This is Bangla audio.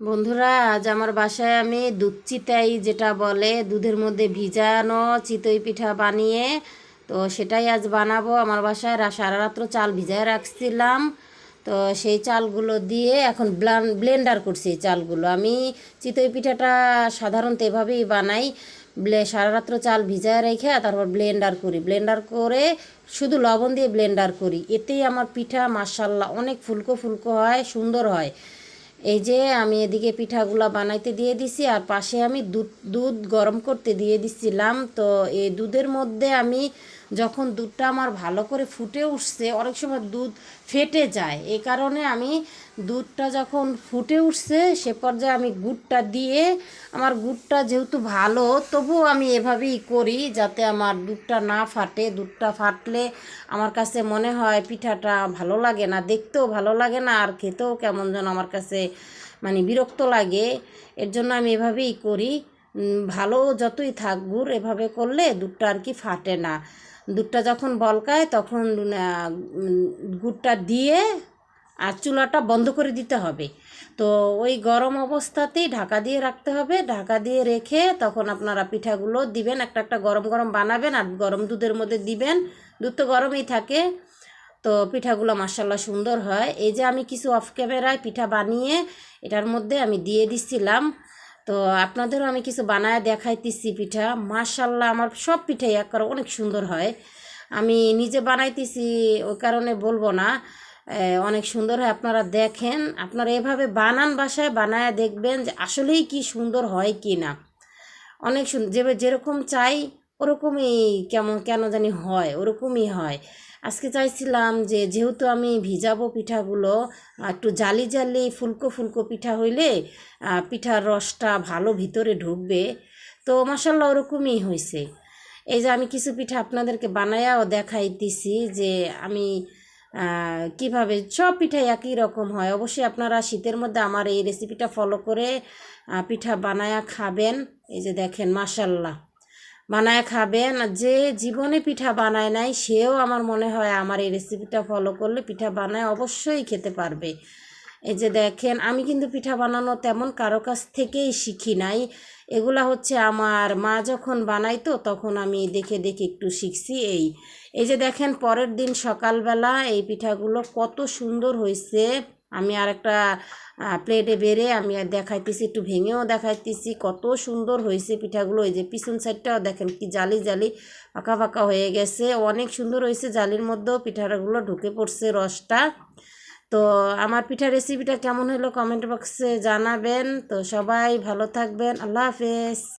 বন্ধুরা, আজ আমার বাসায় আমি দুধ চিতাই যেটা বলে, দুধের মধ্যে ভিজানো চিতই পিঠা বানিয়ে, তো সেটাই আজ বানাবো। আমার বাসায় সারা রাত্র চাল ভিজায় রাখছিলাম। তো সেই চালগুলো দিয়ে এখন ব্লান ব্লেন্ডার করছি চালগুলো। আমি চিতই পিঠাটা সাধারণত এভাবেই বানাই। ব্লে সারা রাত্র চাল ভিজায় রেখে তারপর ব্লেন্ডার করি। ব্লেন্ডার করে শুধু লবণ দিয়ে ব্লেন্ডার করি। এতেই আমার পিঠা মাসাল্লাহ অনেক ফুলকো ফুলকো হয়, সুন্দর হয়। এই যে আমি এদিকে পিঠাগুলা বানাইতে দিয়ে দিছি, আর পাশে আমি দুধ দুধ গরম করতে দিয়ে দিছিলাম। তো এই দুধের মধ্যে আমি যখন দুধটা আমার ভালো করে ফুটে উঠছে, অনেক সময় দুধ ফেটে যায়। এই কারণে আমি দুধটা যখন ফুটে উঠছে, সে পর্যায়ে আমি গুড়টা দিয়ে, আমার গুড়টা যেহেতু ভালো, তবুও আমি এভাবেই করি যাতে আমার দুধটা না ফাটে। দুধটা ফাটলে আমার কাছে মনে হয় পিঠাটা ভালো লাগে না, দেখতেও ভালো লাগে না, আর খেতেও কেমন যেন আমার কাছে মানে বিরক্ত লাগে। এর জন্য আমি এভাবেই করি। ভালো যতই থাক গুড় এভাবে করলে দুধটা আর কি ফাটে না। দুধটা যখন বলকায়, তখন গুড়টা দিয়ে আর চুলাটা বন্ধ করে দিতে হবে। তো ওই গরম অবস্থাতেই ঢাকা দিয়ে রাখতে হবে। ঢাকা দিয়ে রেখে তখন আপনারা পিঠাগুলো দিবেন, একটা একটা গরম গরম বানাবেন আর গরম দুধের মধ্যে দিবেন। দুধ তো গরমই থাকে। তো পিঠাগুলো মাসাল্লাহ সুন্দর হয়। এই যে আমি কিছু অফ ক্যামেরায় পিঠা বানিয়ে এটার মধ্যে আমি দিয়ে দিছিলাম। তো আপনাদেরও আমি কিছু বানায় দেখাইতেছি পিঠা। মাশাল্লাহ আমার সব পিঠাই একবার অনেক সুন্দর হয়। আমি নিজে বানাইতেছি, ওই কারণে বলব না। অনেক সুন্দর হয়, আপনারা দেখেন। আপনারা এভাবে বানান বাসায়, বানায় দেখবেন যে আসলেই কি সুন্দর হয় কি না। অনেক সুন্দর যে, যেরকম চাই, ওরকমই কেমন, কেন জানি হয়, ওরকমই হয়। আজকে চাইছিলাম যে যেহেতু আমি ভিজাবো পিঠাগুলো একটু জালি জালি ফুলকো ফুলকো পিঠা হইলে পিঠার রসটা ভালো ভিতরে ঢুকবে। তো মশাল্লা ওরকমই হয়েছে এই যে আমি কিছু পিঠা আপনাদেরকে বানায়াও দেখাইতেছি যে আমি কীভাবে সব পিঠাই একই রকম হয়। অবশ্যই আপনারা শীতের মধ্যে আমার এই রেসিপিটা ফলো করে পিঠা বানায়া খাবেন। এই যে দেখেন মাসাল্লাহ বানায় খাবেন যে জীবনে পিঠা বানায় নাই, সেও আমার মনে হয় আমার এই রেসিপিটা ফলো করলে পিঠা বানায় অবশ্যই খেতে পারবে। এই যে দেখেন, আমি কিন্তু পিঠা বানানো তেমন কারও কাছ থেকেই শিখি নাই। এগুলা হচ্ছে আমার মা যখন বানাইতো তখন আমি দেখে দেখে একটু শিখছি এই। এই যে দেখেন, পরের দিন সকালবেলা এই পিঠাগুলো কত সুন্দর হয়েছে। আমি আর একটা প্লেটে বেড়ে আমি আর দেখাইতেছি, একটু ভেঙেও দেখাইতেছি। কত সুন্দর হয়েছে পিঠাগুলো, এই যে পিছন সাইডটাও দেখেন কি জালি জালি ফাঁকা ফাঁকা হয়ে গেছে। অনেক সুন্দর হয়েছে জালির মধ্যেও পিঠাগুলো ঢুকে পড়ছে রসটা। তো আমার পিঠা রেসিপিটা কেমন হলো কমেন্ট বক্সে জানাবেন। তো সবাই ভালো থাকবেন। আল্লাহ হাফেজ।